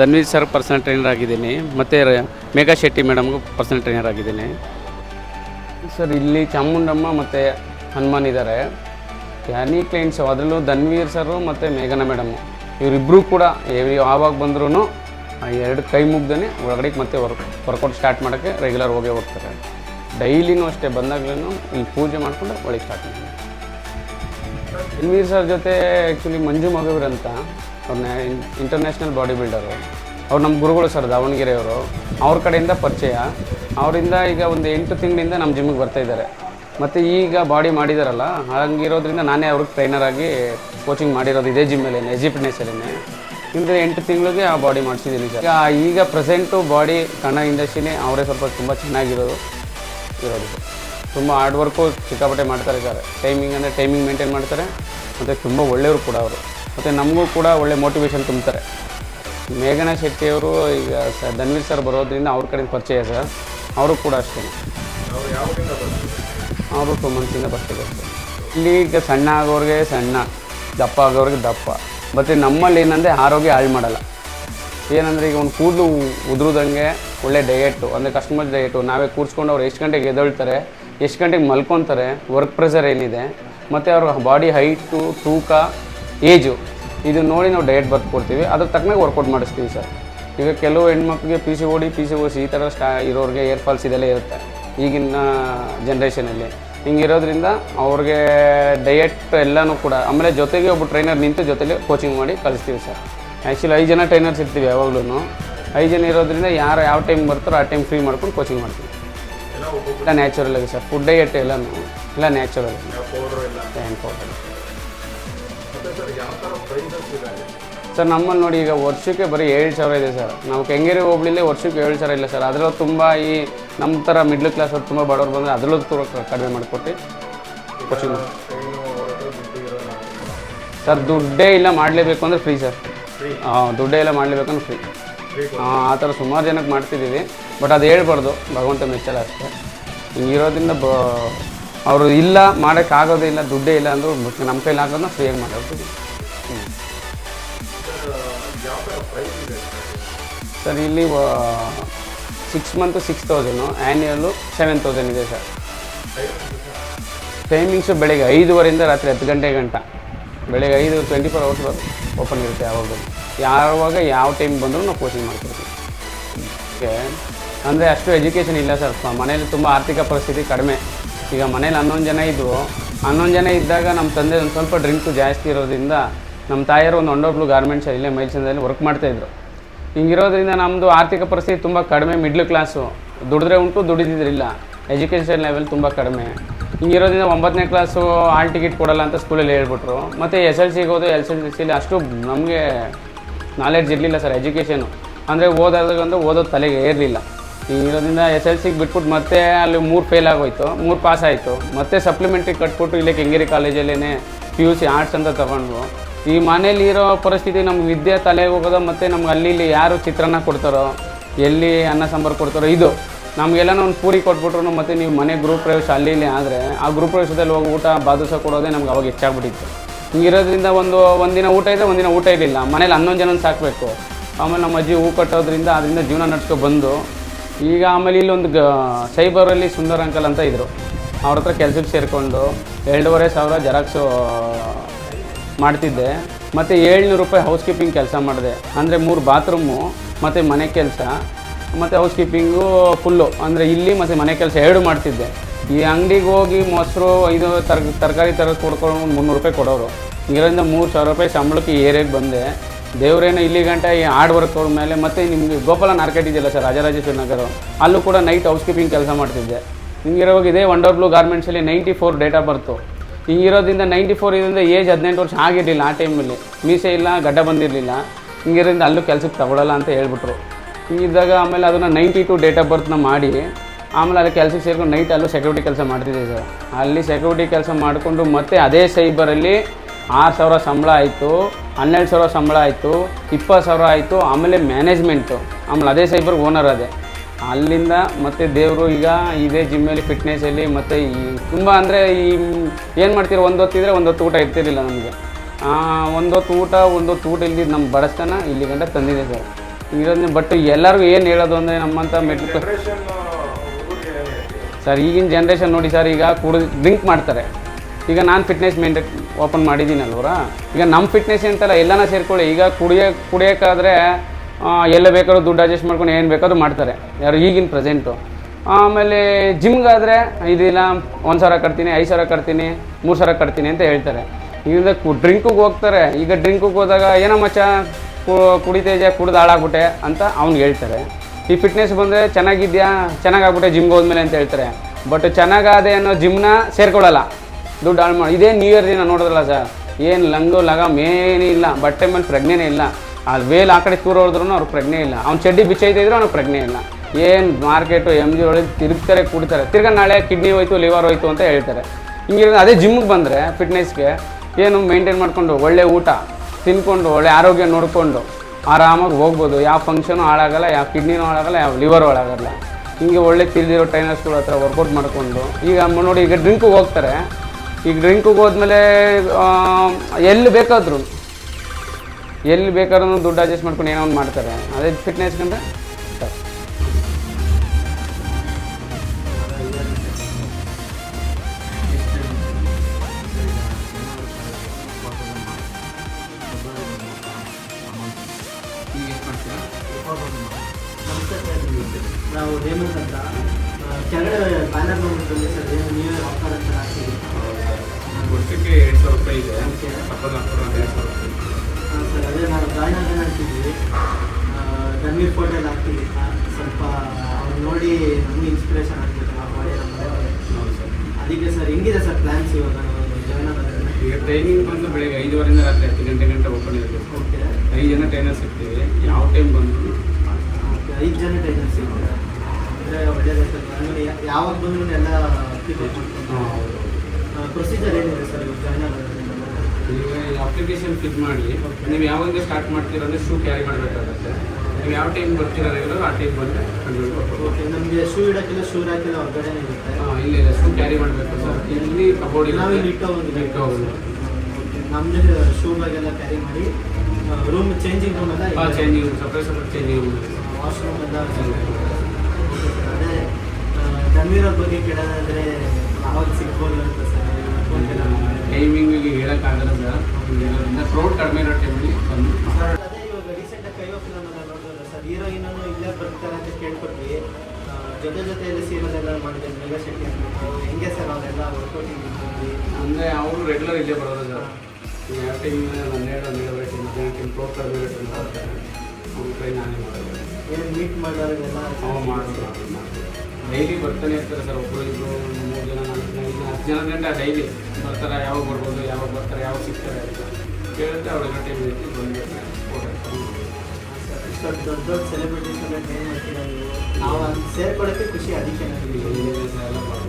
Dhanveer sir personal trainer ಆಗಿದ್ದೀನಿ, ಮತ್ತು ಮೇಘಾ ಶೆಟ್ಟಿ ಮೇಡಮ್ಗೂ ಪರ್ಸನಲ್ ಟ್ರೈನರ್ ಆಗಿದ್ದೀನಿ. ಸರ್, ಇಲ್ಲಿ ಚಾಮುಂಡಮ್ಮ ಮತ್ತು ಹನುಮಾನ್ ಇದ್ದಾರೆ ಯಾನಿ ಕ್ಲೈಂಟ್ಸು ಅದರಲ್ಲೂ ಧನ್ವೀರ್ ಸರು ಮತ್ತು ಮೇಘನಾ ಮೇಡಮ್ಮು ಇವರಿಬ್ಬರು ಕೂಡ ಯಾವಾಗ ಬಂದ್ರೂ ಎರಡು ಕೈ ಮುಗ್ದೇ ಒಳಗಡೆ ಮತ್ತೆ ವರ್ಕ್ ವರ್ಕೌಟ್ ಸ್ಟಾರ್ಟ್ ಮಾಡೋಕ್ಕೆ ರೆಗ್ಯುಲರ್ ಹೋಗೇ ಹೋಗ್ತಾರೆ. ಡೈಲಿನೂ ಅಷ್ಟೇ ಬಂದಾಗ್ಲೂ ಇಲ್ಲಿ ಪೂಜೆ ಮಾಡಿಕೊಂಡು ಒಳಗೆ ಸ್ಟಾರ್ಟ್ ಮಾಡ್ತಾರೆ. ಧನ್ವೀರ್ ಸರ್ ಜೊತೆ ಆ್ಯಕ್ಚುಲಿ ಮಂಜು ಮಗವೀರ್ ಅಂತ ಅವ್ರನ್ನ ಇಂಟರ್ನ್ಯಾಷನಲ್ ಬಾಡಿ ಬಿಲ್ಡರು ಅವ್ರು. ನಮ್ಮ ಗುರುಗಳು ಸರ್ ದಾವಣಗೆರೆಯವರು. ಅವ್ರ ಕಡೆಯಿಂದ ಪರಿಚಯ. ಅವರಿಂದ ಈಗ ಒಂದು ಎಂಟು ತಿಂಗಳಿಂದ ನಮ್ಮ ಜಿಮ್ಮಿಗೆ ಬರ್ತಾ ಇದ್ದಾರೆ ಮತ್ತು ಈಗ ಬಾಡಿ ಮಾಡಿದಾರಲ್ಲ, ಹಂಗಿರೋದ್ರಿಂದ ನಾನೇ ಅವ್ರಿಗೆ ಟ್ರೈನರ್ ಆಗಿ ಕೋಚಿಂಗ್ ಮಾಡಿರೋದು ಇದೇ ಜಿಮ್ಮಲ್ಲೇ ಎಜಿ ಫಿಟ್ನೆಸ್ಸಲ್ಲೇ ಎಂಟು ತಿಂಗಳಿಗೆ ಆ ಬಾಡಿ ಮಾಡಿಸಿದ್ದೀನಿ ಸರ್ ಈಗ ಈಗ ಪ್ರೆಸೆಂಟು ಬಾಡಿ ಕನ್ನಡ ಇಂಡಸ್ಟ್ರಿನೇ ಅವರೇ ಸ್ವಲ್ಪ ತುಂಬ ಚೆನ್ನಾಗಿರೋದು. ಇರೋದು ಸರ್ ತುಂಬ ಹಾರ್ಡ್ ವರ್ಕು ಸಿಕ್ಕಾಪಟ್ಟೆ ಮಾಡ್ತಾರೆ ಸರ್ ಟೈಮಿಂಗ್ ಅಂದರೆ ಟೈಮಿಂಗ್ ಮೇಂಟೈನ್ ಮಾಡ್ತಾರೆ. ಮತ್ತು ತುಂಬ ಒಳ್ಳೆಯವರು ಕೂಡ ಅವರು. ಮತ್ತು ನಮಗೂ ಕೂಡ ಒಳ್ಳೆ ಮೋಟಿವೇಶನ್ ತುಂಬ್ತಾರೆ. ಮೇಘನಾ ಶೆಟ್ಟಿಯವರು ಈಗ ಸರ್ ಧನ್ವೀರ್ ಸರ್ ಬರೋದ್ರಿಂದ ಅವ್ರ ಕಡೆಯಿಂದ ಪರಿಚಯ ಸರ್ ಅವರು ಕೂಡ ಅಷ್ಟೇ. ಅವರು ಟೂ ಮಂತ್ಸಿಂದ ಬರ್ತಿದ್ದಾರೆ? ಸರ್ ಇಲ್ಲಿ ಈಗ ಸಣ್ಣ ಆಗೋರಿಗೆ ಸಣ್ಣ ದಪ್ಪ ಆಗೋರಿಗೆ ದಪ್ಪ. ಮತ್ತು ನಮ್ಮಲ್ಲಿ ಏನಂದರೆ ಆರೋಗ್ಯ ಹಾಳು ಮಾಡಲ್ಲ. ಏನಂದರೆ ಈಗ ಒಂದು ಕೂದಲು ಉದುರುದಂಗೆ ಒಳ್ಳೆ ಡಯೆಟು ಅಂದರೆ ಕಸ್ಟಮರ್ ಡಯೆಟು ನಾವೇ ಕೂರಿಸ್ಕೊಂಡು ಅವ್ರು ಎಷ್ಟು ಗಂಟೆಗೆ ಎದ್ದೇಳ್ತಾರೆ ಎಷ್ಟು ಗಂಟೆಗೆ ಮಲ್ಕೊತಾರೆ ವರ್ಕ್ ಪ್ರೆಷರ್ ಏನಿದೆ ಮತ್ತು ಅವ್ರ ಬಾಡಿ ಹೈಟು ತೂಕ ಏಜು. ಇದು ನೋಡಿ ನಾವು ಡಯಟ್ ಬರ್ಕೊಡ್ತೀವಿ ಅದ್ರ ತಕ್ಕನಾಗ ವರ್ಕೌಟ್ ಮಾಡಿಸ್ತೀವಿ ಸರ್. ಈಗ ಕೆಲವು ಹೆಣ್ಮಕ್ಳಿಗೆ P C OD P C OS ಈ ಥರ ಸ್ಟಾ ಇರೋರಿಗೆ ಏರ್ ಫಾಲ್ಸ್ ಇದೆಲ್ಲ ಇರುತ್ತೆ. ಈಗಿನ ಜನ್ರೇಷನಲ್ಲಿ ಹಿಂಗಿರೋದ್ರಿಂದ ಅವ್ರಿಗೆ ಡಯಟ್ ಎಲ್ಲನೂ ಕೂಡ ಆಮೇಲೆ ಜೊತೆಗೆ ಒಬ್ಬ ಟ್ರೈನರ್ ನಿಂತು ಜೊತೆಲಿ ಕೋಚಿಂಗ್ ಮಾಡಿ ಕಳಿಸ್ತೀವಿ ಸರ್. ಆ್ಯಕ್ಚುಲಿ ಐದು ಜನ ಟ್ರೈನರ್ಸ್ ಇರ್ತೀವಿ ಯಾವಾಗ್ಲೂ ಐದು ಜನ ಇರೋದ್ರಿಂದ ಯಾರು ಯಾವ ಟೈಮ್ ಬರ್ತಾರೋ ಆ ಟೈಮ್ ಫ್ರೀ ಮಾಡ್ಕೊಂಡು ಕೋಚಿಂಗ್ ಮಾಡ್ತೀವಿ. ಎಲ್ಲ ನ್ಯಾಚುರಲ್ ಆಗಿ ಸರ್. ಫುಡ್ ಡಯಟ್ ಎಲ್ಲನೂ ಎಲ್ಲ ನ್ಯಾಚುರಲ್ ಹ್ಯಾಂಡ್ ಪೌಡರ್ ಸರ್ ನಮ್ಮಲ್ಲಿ ನೋಡಿ ಈಗ ವರ್ಷಕ್ಕೆ ಬರೀ ಏಳು ಸಾವಿರ ಇದೆ ಸರ್. ನಾವು ಕೆಂಗೇರಿ ಹೋಗ್ಲಿಲ್ಲ ವರ್ಷಕ್ಕೆ ಏಳು ಸಾವಿರ ಇಲ್ಲ ಸರ್. ಅದರಲ್ಲೂ ತುಂಬ ಈ ನಮ್ಮ ಥರ ಮಿಡ್ಲ್ ಕ್ಲಾಸ್ ಅವ್ರು ತುಂಬ ಬಡವ್ರು ಬಂದರೆ ಅದರಲ್ಲೂ ತುಂಬ ಕಡಿಮೆ ಮಾಡಿಕೊಟ್ಟು ಕೋಚಿಂಗ್ ಸರ್ ದುಡ್ಡೇ ಇಲ್ಲ ಮಾಡಲೇಬೇಕು ಅಂದರೆ ಫ್ರೀ ಸರ್. ಹಾಂ ದುಡ್ಡೇ ಇಲ್ಲ ಮಾಡಲೇಬೇಕಂದ್ರೆ ಫ್ರೀ ಹಾಂ ಆ ಥರ ಸುಮಾರು ಜನಕ್ಕೆ ಮಾಡ್ತಿದ್ದೀವಿ. ಬಟ್ ಅದು ಹೇಳ್ಬಾರ್ದು. ಭಗವಂತ ಮೆಚ್ಚಲ್ಲ ಅಷ್ಟೇ. ಹಿಂಗಿರೋದ್ರಿಂದ ಬ ಅವರು ಇಲ್ಲ ಮಾಡೋಕ್ಕಾಗೋದಿಲ್ಲ ದುಡ್ಡೇ ಇಲ್ಲ ಅಂದರೂ ನಮ್ಮ ಕೈಲಿ ಆಗೋದನ್ನ ಫ್ರೀಯಾಗಿ ಮಾಡೋದು ಸರ್, ಇಲ್ಲಿ six month six thousand annual seven thousand ಇದೆ ಸರ್. ಟೈಮಿಂಗ್ಸು ಬೆಳಗ್ಗೆ ಐದುವರೆಯಿಂದ ರಾತ್ರಿ ಹತ್ತು ಗಂಟೆ ಗಂಟ. ಬೆಳಗ್ಗೆ ಐದು ಟ್ವೆಂಟಿ ಫೋರ್ ಅವರ್ಸ್ ಓಪನ್ ಇರುತ್ತೆ ಯಾವಾಗ ಯಾವಾಗ ಯಾವ ಟೈಮ್ ಬಂದರೂ ನಾವು ಕೋಚಿಂಗ್ ಮಾಡ್ಕೊಡ್ತೀವಿ ಓಕೆ ಅಂದರೆ ಅಷ್ಟು ಎಜುಕೇಷನ್ ಇಲ್ಲ ಸರ್. ಮನೇಲಿ ತುಂಬ ಆರ್ಥಿಕ ಪರಿಸ್ಥಿತಿ ಕಡಿಮೆ. ಈಗ ಮನೇಲಿ ಹನ್ನೊಂದು ಜನ ಇದ್ವು. ಹನ್ನೊಂದು ಜನ ಇದ್ದಾಗ ನಮ್ಮ ತಂದೆ ಒಂದು ಸ್ವಲ್ಪ ಡ್ರಿಂಕು ಜಾಸ್ತಿ ಇರೋದ್ರಿಂದ ನಮ್ಮ ತಾಯಿಯರು ಒಂದು ಒಂಡೋಬ್ಲು ಗಾರ್ಮೆಂಟ್ಸ್ ಇಲ್ಲೇ ಮೈಸೂರಲ್ಲಿ ವರ್ಕ್ ಮಾಡ್ತಾಯಿದ್ರು ಹಿಂಗಿರೋದ್ರಿಂದ ನಮ್ಮದು ಆರ್ಥಿಕ ಪರಿಸ್ಥಿತಿ ತುಂಬ ಕಡಿಮೆ ಮಿಡ್ಲ್ ಕ್ಲಾಸು ದುಡಿದ್ರೆ ಉಂಟು, ದುಡಿದಿದ್ರಿಲ್ಲ. ಎಜುಕೇಷನ್ ಲೆವೆಲ್ ತುಂಬ ಕಡಿಮೆ. ಹಿಂಗಿರೋದ್ರಿಂದ ಒಂಬತ್ತನೇ ಕ್ಲಾಸು ಆಲ್ ಟಿಕೆಟ್ ಕೊಡಲ್ಲ ಅಂತ ಸ್ಕೂಲಲ್ಲಿ ಹೇಳ್ಬಿಟ್ರು. ಮತ್ತು ಎಸ್ ಎಲ್ ಸಿಗೆ ಹೋದು ಎಸ್ ಎಲ್ ಸಿಲಿ ಅಷ್ಟು ನಮಗೆ ನಾಲೆಡ್ಜ್ ಇರಲಿಲ್ಲ ಸರ್ ಎಜುಕೇಷನು ಅಂದರೆ ಓದೋದಾಗ ಅಂದರೆ ಓದೋದು ತಲೆಗೆ ಏರಲಿಲ್ಲ. ಇರೋದ್ರಿಂದ ಎಸ್ ಎಲ್ ಸಿಗೆ ಬಿಟ್ಬಿಟ್ಟು ಮತ್ತೆ ಅಲ್ಲಿ ಮೂರು ಫೇಲ್ ಆಗೋಯ್ತು, ಮೂರು ಪಾಸ್ ಆಯಿತು. ಮತ್ತೆ ಸಪ್ಲಿಮೆಂಟ್ರಿ ಕಟ್ಬಿಟ್ಟು ಇಲ್ಲೇ ಕೆಂಗೇರಿ ಕಾಲೇಜಲ್ಲೇ ಪಿ ಯು ಸಿ ಆರ್ಟ್ಸ್ ಅಂತ ತಗೊಂಡ್ವು ಈ ಮನೇಲಿ ಇರೋ ಪರಿಸ್ಥಿತಿ ನಮ್ಗೆ ವಿದ್ಯೆ ತಲೆಗೆ ಹೋಗೋದು ಮತ್ತು ನಮ್ಗೆ ಅಲ್ಲಿ ಇಲ್ಲಿ ಯಾರು ಚಿತ್ರಾನ್ನ ಕೊಡ್ತಾರೋ, ಎಲ್ಲಿ ಅನ್ನ ಸಾಂಬಾರು ಕೊಡ್ತಾರೋ, ಇದು. ನಮಗೆಲ್ಲನೂ ಒಂದು ಪೂರಿ ಕೊಟ್ಬಿಟ್ರು ಮತ್ತು ನೀವು ಮನೆ ಗೃಹ ಪ್ರವೇಶ ಅಲ್ಲಿ ಇಲ್ಲಿ ಆದರೆ, ಆ ಗೃಹ ಪ್ರವೇಶದಲ್ಲಿ ಹೋಗಿ ಊಟ ಬಾದುಸ ಕೊಡೋದೇ ನಮ್ಗೆ ಅವಾಗ ಹೆಚ್ಚಾಗ್ಬಿಟ್ಟಿತ್ತು. ಹಿಂಗಿರೋದ್ರಿಂದ ಒಂದು, ಒಂದಿನ ಊಟ ಇದೆ, ಒಂದಿನ ಊಟ ಇರಲಿಲ್ಲ ಮನೇಲಿ ಹನ್ನೊಂದು ಜನ ಸಾಕಬೇಕು. ಆಮೇಲೆ ನಮ್ಮ ಅಜ್ಜಿ ಹೂ ಕಟ್ಟೋದ್ರಿಂದ ಅದರಿಂದ ಜೀವನ ನಡ್ಸ್ಕೊ ಬಂದು ಈಗ ಆಮೇಲೆ ಇಲ್ಲೊಂದು ಗ ಸೈಬರಲ್ಲಿ ಸುಂದರ್ ಅಂಕಲ್ ಅಂತ ಇದ್ದರು ಅವ್ರ ಹತ್ರ ಕೆಲ್ಸಕ್ಕೆ ಸೇರಿಕೊಂಡು ಎರಡೂವರೆ ಸಾವಿರ ಜೆರಾಕ್ಸು ಮಾಡ್ತಿದ್ದೆ. ಮತ್ತು ಏಳ್ನೂರು ರೂಪಾಯಿ ಹೌಸ್ ಕೀಪಿಂಗ್ ಕೆಲಸ ಮಾಡಿದೆ. ಅಂದರೆ ಮೂರು ಬಾತ್ರೂಮು, ಮತ್ತು ಮನೆ ಕೆಲಸ, ಮತ್ತು ಹೌಸ್ ಕೀಪಿಂಗು ಫುಲ್ಲು. ಅಂದರೆ ಇಲ್ಲಿ ಮತ್ತು ಮನೆ ಕೆಲಸ ಎರಡು ಮಾಡ್ತಿದ್ದೆ. ಈ ಅಂಗಡಿಗೆ ಹೋಗಿ ಮೊಸರು ಇದು ತರ್ ತರಕಾರಿ ತರೋದು ಕೊಡ್ಕೊಂಡು ಮುನ್ನೂರು ರೂಪಾಯಿ ಕೊಡೋರು. ಇದರಿಂದ ಮೂರು ಸಾವಿರ ರೂಪಾಯಿ ಸಂಬಳಕ್ಕೆ ಏರಿಯಾಗೆ ಬಂದೆ. ದೇವರೇನೋ ಇಲ್ಲಿ ಗಂಟ ಈ ಹಾರ್ಡ್ ವರ್ಕ್ ಅವ್ರ ಮೇಲೆ, ಮತ್ತು ನಿಮಗೆ ಗೋಪಾಲ ಮಾರ್ಕೆಟ್ ಇದೆಯಲ್ಲ ಸರ್, ರಾಜರಾಜೇಶ್ವರಿ ನಗರ. ಅಲ್ಲೂ ಕೂಡ ನೈಟ್ ಹೌಸ್ ಕೀಪಿಂಗ್ ಕೆಲಸ ಮಾಡ್ತಿದ್ದೆ. ಹಿಂಗಿರೋವಾಗ ಇದೇ wonder blue ಗಾರ್ಮೆಂಟ್ಸಲ್ಲಿ ninety four date of birth. ಹಿಂಗಿರೋದ್ರಿಂದ ninety four ಇದರಿಂದ ಏಜ್ ಹದಿನೆಂಟು ವರ್ಷ ಆಗಿರಲಿಲ್ಲ ಆ ಟೈಮಲ್ಲಿ ಮೀಸೆ ಇಲ್ಲ, ಗಡ್ಡ ಬಂದಿರಲಿಲ್ಲ. ಹಿಂಗಿರೋದ್ರಿಂದ ಅಲ್ಲೂ ಕೆಲಸಕ್ಕೆ ತಗೊಳ್ಳಲ್ಲ ಅಂತ ಹೇಳ್ಬಿಟ್ರು. ಹಿಂಗಿದ್ದಾಗ ಆಮೇಲೆ ಅದನ್ನು ನೈಂಟಿ ಟು ಡೇಟ್ ಆಫ್ ಬರ್ತ್ನ ಮಾಡಿ, ಆಮೇಲೆ ಅಲ್ಲಿ ಕೆಲಸಕ್ಕೆ ಸೇರ್ಕೊಂಡು ನೈಟ್ ಅಲ್ಲೂ ಸೆಕ್ಯೂರಿಟಿ ಕೆಲಸ ಮಾಡ್ತಿದ್ದೆ ಸರ್. ಅಲ್ಲಿ ಸೆಕ್ಯೂರಿಟಿ ಕೆಲಸ ಮಾಡಿಕೊಂಡು ಮತ್ತೆ ಅದೇ ಸೈಬರಲ್ಲಿ ಆರು ಸಾವಿರ ಸಂಬಳ ಆಯಿತು ಹನ್ನೆರಡು ಸಾವಿರ ಸಂಬಳ ಆಯಿತು ಇಪ್ಪತ್ತು ಸಾವಿರ ಆಯಿತು ಆಮೇಲೆ ಮ್ಯಾನೇಜ್ಮೆಂಟು ಆಮೇಲೆ ಅದೇ ಸೈಬರ್ ಓನರ್ ಅದೇ. ಅಲ್ಲಿಂದ ಮತ್ತೆ ದೇವರು ಈಗ ಇದೇ ಜಿಮ್ಮಲ್ಲಿ ಫಿಟ್ನೆಸ್ಸಲ್ಲಿ ಮತ್ತು ಈ ತುಂಬ ಅಂದರೆ ಈ ಏನು ಮಾಡ್ತೀರೋ ಒಂದು ಹೊತ್ತಿದ್ರೆ ಒಂದು ಹೊತ್ತು ಊಟ ಇರ್ತಿರಲಿಲ್ಲ ನಮಗೆ. ಒಂದೊತ್ತು ಊಟ ಒಂದೊತ್ತು ಊಟ ಇಲ್ದಿದ್ದು ನಮ್ಮ ಬಡಸ್ತನ ಇಲ್ಲಿ ಗಂಟ ತಂದಿದೆ ಸರ್. ಇರೋದನ್ನ ಬಟ್ ಎಲ್ಲರಿಗೂ ಏನು ಹೇಳೋದು ಅಂದರೆ ನಮ್ಮಂಥ ಮೆಟ್ರಿಕ್ ಸರ್ ಈಗಿನ ಜನ್ರೇಷನ್ ನೋಡಿ ಸರ್ ಈಗ ಕುಡಿದು ಡ್ರಿಂಕ್ ಮಾಡ್ತಾರೆ. ಈಗ ನಾನು ಫಿಟ್ನೆಸ್ ಮೇಂಟೈನ್ ಓಪನ್ ಮಾಡಿದ್ದೀನಲ್ವರ ಈಗ ನಮ್ಮ ಫಿಟ್ನೆಸ್ ಅಂತಲ್ಲ ಎಲ್ಲನ ಸೇರ್ಕೊಳ್ಳಿ. ಈಗ ಕುಡಿಯೋ, ಕುಡಿಯೋಕ್ಕಾದ್ರೆ ಎಲ್ಲ ಬೇಕಾದ್ರೂ ದುಡ್ಡು ಅಡ್ಜಸ್ಟ್ ಮಾಡ್ಕೊಂಡು ಏನು ಬೇಕಾದ್ರೂ ಮಾಡ್ತಾರೆ. ಯಾರು ಈಗಿನ ಪ್ರೆಸೆಂಟು ಆಮೇಲೆ ಜಿಮ್ಗಾದರೆ ಇದಿಲ್ಲ, ಒಂದು ಸಾವಿರ ಕಟ್ತೀನಿ, ಐದು ಸಾವಿರ ಕಟ್ತೀನಿ, ಮೂರು ಸಾವಿರ ಕಟ್ತೀನಿ ಅಂತ ಹೇಳ್ತಾರೆ. ಈಗ ಡ್ರಿಂಕಿಗೆ ಹೋಗ್ತಾರೆ. ಈಗ ಡ್ರಿಂಕಿಗೆ ಹೋದಾಗ ಏನೋ ಮಚ್ಚ, ಕು- ಇದೆಯಾ, ಕುಡ್ದು ಹಾಳಾಗ್ಬಿಟ್ಟೆ ಅಂತ ಅವ್ನಿಗೆ ಹೇಳ್ತಾರೆ. ಈ ಫಿಟ್ನೆಸ್ ಬಂದರೆ ಚೆನ್ನಾಗಿದ್ಯಾ ಚೆನ್ನಾಗಾಗ್ಬಿಟ್ಟೆ ಜಿಮ್ಗೆ ಹೋದ್ಮೇಲೆ ಅಂತ ಹೇಳ್ತಾರೆ. ಬಟ್ ಚೆನ್ನಾಗಾದೆ ಅನ್ನೋ ಜಿಮ್ನ ಸೇರ್ಕೊಳ್ಳಲ್ಲ. ದುಡ್ಡು ಹಾಳು ಮಾಡಿ. ಇದೇ ನ್ಯೂ ಇಯರ್ ದಿನ ನೋಡಿದ್ರಲ್ಲ ಸರ್ ಏನು ಲಂಗು, ಲಗಾಮ್ ಇಲ್ಲ. ಬಟ್ಟೆ ಮೇಲೆ ಪ್ರಜ್ಞೆನೇ ಇಲ್ಲ. ಆ ವೇಲ್ ಆ ಕಡೆ ತೂರ ಹೋದ್ರೂ ಅವ್ರ ಪ್ರಜ್ಞೆ ಇಲ್ಲ. ಅವ್ನು ಚಡ್ಡಿ ಬಿಚ್ಚೈತಿದ್ರು ಅವ್ನ ಪ್ರಜ್ಞೆ ಇಲ್ಲ. ಏನು ಮಾರ್ಕೆಟು ಎಂ ಜಿ ಒಳಗೆ ತಿರುಗ್ತಾರೆ, ಕುಡಿತಾರೆ. ತಿರ್ಗಾ ನಾಳೆ ಕಿಡ್ನಿ ಹೋಯ್ತು ಲಿವರ್ ಹೋಯ್ತು ಅಂತ ಹೇಳ್ತಾರೆ. ಹಿಂಗಿರೋದು ಅದೇ ಜಿಮ್ಗೆ ಬಂದರೆ ಫಿಟ್ನೆಸ್ಗೆ ಏನು ಮೇಂಟೈನ್ ಮಾಡಿಕೊಂಡು ಒಳ್ಳೆ ಊಟ, ತಿನ್ಕೊಂಡು ಒಳ್ಳೆ ಆರೋಗ್ಯ ನೋಡಿಕೊಂಡು ಆರಾಮಾಗಿ ಹೋಗ್ಬೋದು. ಯಾವ ಫಂಕ್ಷನು ಹಾಳಾಗಲ್ಲ, ಯಾವ ಕಿಡ್ನಿನೂ ಹಾಳಾಗಲ್ಲ, ಯಾವ ಲಿವರ್ ಹಾಳಾಗಲ್ಲ. ಹಿಂಗೆ ಒಳ್ಳೆ ತಿಳಿದಿರೋ ಟ್ರೈನರ್ಸ್ಗಳ ಹತ್ರ ವರ್ಕೌಟ್ ಮಾಡಿಕೊಂಡು ಈಗ ನೋಡಿ ಈಗ ಡ್ರಿಂಕಿಗೆ ಹೋಗ್ತಾರೆ. ಈಗ ಡ್ರಿಂಕಿಗೆ ಹೋದ್ಮೇಲೆ ಎಲ್ಲಿ ಬೇಕಾದರೂ, ಎಲ್ಲಿ ಬೇಕಾದ್ರೂ ದುಡ್ಡು ಅಡ್ಜಸ್ಟ್ ಮಾಡ್ಕೊಂಡು ಏನೋ ಒಂದು ಮಾಡ್ತಾರೆ. ಅದೇ ಫಿಟ್ನೆಸ್ ಸರ್. ನಾವು ಹೇಮಂತ್ ಅಂತ ಕೆಳಗಡೆ ಬ್ಯಾನರ್ ನೋಡ್ಬಿಟ್ಟು ಸರ್ ನೀವೇ ಆಫರ್ ಅಂತ ಹಾಕ್ತೀವಿ ವರ್ಷಕ್ಕೆ ಎರಡು ಸಾವಿರ ರೂಪಾಯಿ ಇದೆ. ಹಬ್ಬದ ಆಫರ್ ಎರಡು ಸಾವಿರ ರೂಪಾಯಿ. ಹಾಂ ಸರ್ ಅದೇ ನಾವು ಜಾಯ್ನ್ ಆಗೋಣ ಅಂತಿದ್ವಿ ಧನ್ವೀರ್ ಫೋಟೋ ಎಲ್ಲ ಹಾಕ್ತೀವಿ. ಸ್ವಲ್ಪ ಅವ್ರು ನೋಡಿ ನಮಗೆ ಇನ್ಸ್ಪಿರೇಷನ್ ಆಗ್ಬೇಕು ಬಾಡಿ ನಮ್ಮ ಸರ್. ಅದಕ್ಕೆ ಸರ್ ಹೆಂಗಿದೆ ಸರ್ ಪ್ಲ್ಯಾನ್ಸ್ ಇವಾಗ ಜಾಯ್ನ್ ಈಗ ಟ್ರೈನಿಂಗ್ ಬಂದು ಬೆಳಗ್ಗೆ ಐದುವರೆಯಿಂದ ರಾತ್ರಿ ಹತ್ತು ಗಂಟೆ ಗಂಟೆ ಓಪನ್ ಇರುತ್ತೆ. ಓಕೆ. ಐದು ಜನ ಟ್ರೈನರ್ಸ್ ಇರ್ತೀವಿ. ಯಾವ ಟೈಮ್ ಬಂದು? ಐದು ಜನ ಟ್ರೈನರ್ಸ್ ಅಂದರೆ ಸರ್ ಆಮೇಲೆ ಯಾ- ಯಾವಾಗ ಎಲ್ಲ ಪ್ರೊಸೀಜರ್ ಏನಿದೆ ಸರ್ ಇವಾಗ ಜಾಯ್ನ್ ಆಗೋದ್ರಿಂದ? ನೀವು ಅಪ್ಲಿಕೇಶನ್ ಫಿಲ್ ಮಾಡಿ ನೀವು ಯಾವಾಗ ಸ್ಟಾರ್ಟ್ ಮಾಡ್ತೀರ ಅಂದರೆ ಶೂ ಕ್ಯಾರಿ ಮಾಡಬೇಕಾಗುತ್ತೆ. ನೀವು ಯಾವ ಟೈಮ್ ಬರ್ತೀರಾ ರೆಗ್ಯುಲರ್ ಆ ಟೈಮ್ ಬಂದರೆ ಓಕೆ ನಮಗೆ ಶೂ ಇಡಕ್ಕಿಲ್ಲ ಶೂ ಹಾಕಿಲ್ಲ ಹೊರಗಡೆ ಇರುತ್ತೆ. ಹಾಂ ಇಲ್ಲ ಇಲ್ಲ ಶೂ ಕ್ಯಾರಿ ಮಾಡಬೇಕು ಸರ್ ಇಲ್ಲಿ ಕಬೋರ್ಡ್ ಇಲ್ಲ ಇಲ್ಲಿ ಇಟ್ಟು ಹೋಗಿಲ್ಲ ಇಟ್ಟು ಹೋಗೋದು ನಮ್ಮದು ಶೂ ಬ್ಯಾಗೆಲ್ಲ ಕ್ಯಾರಿ ಮಾಡಿ ರೂಮ್ ಚೇಂಜಿಂಗ್ ರೂಮ್ ಎಲ್ಲ changing room separate separate changing washroom ಎಲ್ಲ ಚೇಂಜ್ ಅವ್ರ ಬಗ್ಗೆ ಕೇಳೋದಾದ್ರೆ ಯಾವಾಗ ಸಿಗ್ಬೋದು ಅಂತ ಸರ್. ಟೈಮಿಂಗಿಗೆ ಹೇಳೋಕ್ಕಾಗಲ್ಲ ಸರ್. ಇರೋದ್ರಿಂದ ಕ್ರೌಡ್ ಕಡಿಮೆ ಇರೋ ಟೈಮಲ್ಲಿ ಬಂದು ಸರ್ ಅದೇ ಇವಾಗ ರೀಸೆಂಟಾಗಿ ಕೈಯೋ ಫಿಲಮ್ ಎಲ್ಲ ನೋಡಿದ್ರೆ ಸರ್. ಹೀರೋಯಿನನ್ನು ಇಲ್ಲೇ ಬರ್ತಾರೆ ಅಂತ ಕೇಳ್ಕೊಟ್ವಿ ಜೊತೆ ಜೊತೆಯಲ್ಲಿ ಸೀರಿಯಲ್ ಎಲ್ಲ ಮಾಡಿದ್ರು ಮೇಘಾ ಶೆಟ್ಟಿ ಹೆಂಗೆ ಸರ್ ಅವರೆಲ್ಲ ವರ್ಕೌಟಿಂಗ್ ಅಂದರೆ ಅವರು ರೆಗ್ಯುಲರ್ ಇಲ್ಲೇ ಬರೋದು ಸರ್. ಯಾವ ಟೈಮ್ ಹನ್ನೆರಡು ಹನ್ನೆರಡು ಟೈಮ್ ಹದಿನೆಂಟು ಟೈಮ್ ಕ್ರೌಡ್ ಕಡಿಮೆ ಇರೋ ಟೈಮ್ ಅವ್ರ ಟ್ರೈ ನಾನೇ ಮಾಡೋದು ಏನು ಮೀಟ್ ಮಾಡೋರೆಲ್ಲ ನಾವು ಮಾಡೋದು ಡೈಲಿ ಬರ್ತಾನೆ ಇರ್ತಾರೆ ಸರ್ ಒಬ್ಬರು ಇಬ್ಬರು ಮೂರು ಜನ ನಾಲ್ಕು ಜನ ಐದು ಹತ್ತು ಜನ ಗಂಟೆ ಡೈಲಿ ಬರ್ತಾರೆ ಯಾವಾಗ ಬರ್ಬೋದು ಯಾವಾಗ ಬರ್ತಾರೆ ಯಾವಾಗ ಸಿಗ್ತಾರೆ ಅಂತ ಕೇಳುತ್ತೆ ಅವ್ರ ಗಂಟೆ ಬಂದಿರ್ತಾರೆ ಸರ್ ದೊಡ್ಡ ದೊಡ್ಡ ಸೆಲೆಬ್ರಿಟೀಸ್ ಎಲ್ಲ ಏನು ಮಾಡ್ತೀರಾ ನೀವು ನಾವು ಅಲ್ಲಿ ಸೇರ್ಕೊಳ್ಳೋಕ್ಕೆ ಖುಷಿ ಅದಕ್ಕೆ ನನಗೆ ಎಲ್ಲ